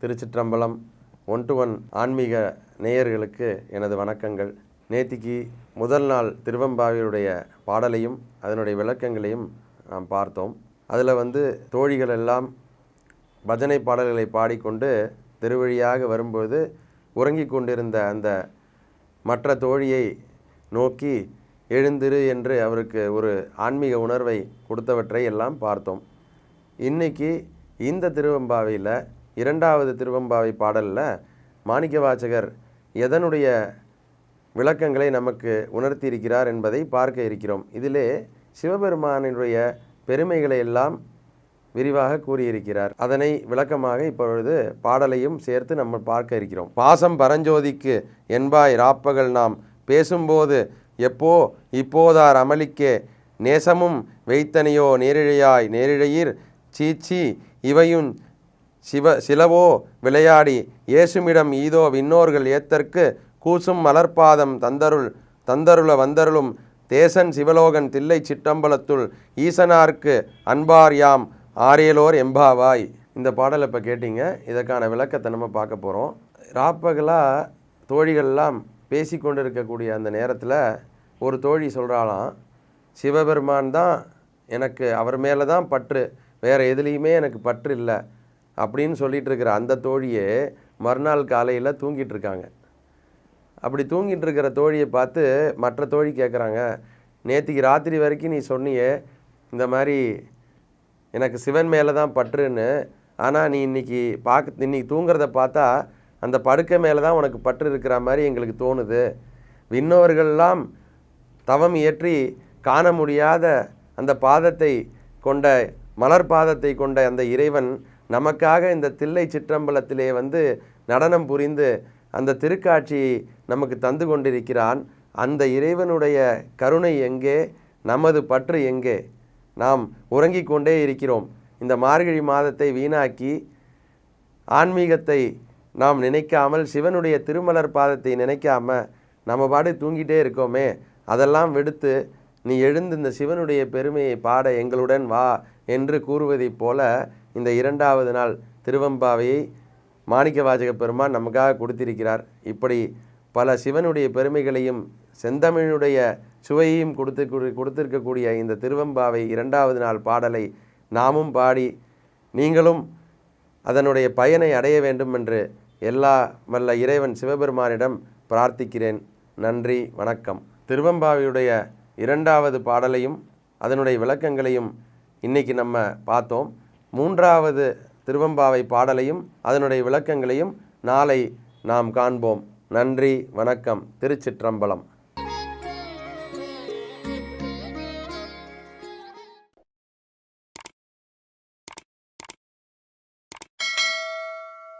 Thiruchitrambalam one to one ஆன்மீக நேயர்களுக்கு எனது வணக்கங்கள். நேத்திக்கு முதல் நாள் திருவம்பாவியுடைய பாடலையும் அதனுடைய விளக்கங்களையும் நாம் பார்த்தோம். அதில் வந்து தோழிகள் எல்லாம் பஜனை பாடல்களை பாடிக்கொண்டு திருவழியாக வரும்போது உறங்கிக் கொண்டிருந்த அந்த மற்ற தோழியை நோக்கி எழுந்திரு என்று அவருக்கு ஒரு ஆன்மீக உணர்வை கொடுத்தவற்றை எல்லாம் பார்த்தோம். இன்னைக்கு இந்த திருவம்பாவையில் இரண்டாவது திருவம்பாவை பாடலில் மாணிக்க வாசகர் எதனுடைய விளக்கங்களை நமக்கு உணர்த்தியிருக்கிறார் என்பதை பார்க்க இருக்கிறோம். இதிலே சிவபெருமானினுடைய பெருமைகளை எல்லாம் விரிவாக கூறியிருக்கிறார். அதனை விளக்கமாக இப்பொழுது பாடலையும் சேர்த்து நம்ம பார்க்க இருக்கிறோம். பாசம் பரஞ்சோதிக்கு என்பாய் ராப்பகல் நாம் பேசும்போது எப்போ இப்போதார் அமளிக்கே நேசமும் வைத்தனையோ நேரிழையாய் நேரிழையீர் சீச்சி இவையும் சிவ சிலவோ விளையாடி இயேசுமிடம் ஈதோ விண்ணோர்கள் ஏத்தற்கு கூசும் மலர்பாதம் தந்தருள் தந்தருள வந்தருளும் தேசன் சிவலோகன் தில்லை சிற்றம்பலத்துள் ஈசனார்க்கு அன்பார் யாம் ஆரியலோர் எம்பாவாய். இந்த பாடலை இப்போ கேட்டீங்க. இதற்கான விளக்கத்தை நம்ம பார்க்க போகிறோம் ராப்பகலாக தோழிகள்லாம் பேசி கொண்டு இருக்கக்கூடிய அந்த நேரத்தில் ஒரு தோழி சொல்கிறாளாம் சிவபெருமான் தான் எனக்கு அவர் மேலே தான் பற்று வேறு எதுலேயுமே எனக்கு பற்று இல்லை. அப்படின்னு சொல்லிட்டு இருக்கிற அந்த தோழியே மறுநாள் காலையில் தூங்கிட்டு இருக்காங்க அப்படி தூங்கிட்டு இருக்கிற தோழியை பார்த்து மற்ற தோழி கேட்குறாங்க நேற்றுக்கு ராத்திரி வரைக்கும் நீ சொன்னியே இந்த மாதிரி எனக்கு சிவன் மேலே தான் பற்றுன்னு. ஆனால் நீ இன்றைக்கி பார்க்க இன்றைக்கி தூங்குறத பார்த்தா அந்த படுக்கை மேலே தான் உனக்கு பற்று இருக்கிற மாதிரி எங்களுக்கு தோணுது. விண்ணவர்கள்லாம் தவம் இயற்றி காண முடியாத அந்த பாதத்தை கொண்ட மலர் பாதத்தை கொண்ட அந்த இறைவன் நமக்காக இந்த தில்லை சிற்றம்பலத்திலே வந்து நடனம் புரிந்து அந்த திருக்காட்சி நமக்கு தந்து கொண்டிருக்கிறான். அந்த இறைவனுடைய கருணை எங்கே? நமது பற்று எங்கே? நாம் உறங்கிக் கொண்டே இருக்கிறோம். இந்த மார்கழி மாதத்தை வீணாக்கி ஆன்மீகத்தை நாம் நினைக்காமல் சிவனுடைய திருமலர் பாதத்தை நினைக்காம நம்ம பாடு தூங்கிட்டே இருக்கோமே. அதெல்லாம் விடுத்து நீ எழுந்து இந்த சிவனுடைய பெருமையை பாட எங்களுடன் வா என்று கூறுவதைப் போல இந்த இரண்டாவது நாள் திருவம்பாவையை மாணிக்க வாஜக பெருமான் நமக்காக கொடுத்திருக்கிறார். இப்படி பல சிவனுடைய பெருமைகளையும் செந்தமிழுடைய சுவையையும் கொடுத்து கொடுத்திருக்கக்கூடிய இந்த திருவம்பாவை இரண்டாவது நாள் பாடலை நாமும் பாடி நீங்களும் அதனுடைய பயனை அடைய வேண்டும் என்று எல்லா வல்ல இறைவன் சிவபெருமானிடம் பிரார்த்திக்கிறேன். நன்றி வணக்கம். திருவம்பாவையுடைய இரண்டாவது பாடலையும் அதனுடைய விளக்கங்களையும் இன்றைக்கி நம்ம பார்த்தோம். மூன்றாவது திருவம்பாவை பாடலையும் அதனுடைய விளக்கங்களையும் நாளை நாம் காண்போம். நன்றி வணக்கம். திருச்சிற்றம்பலம்.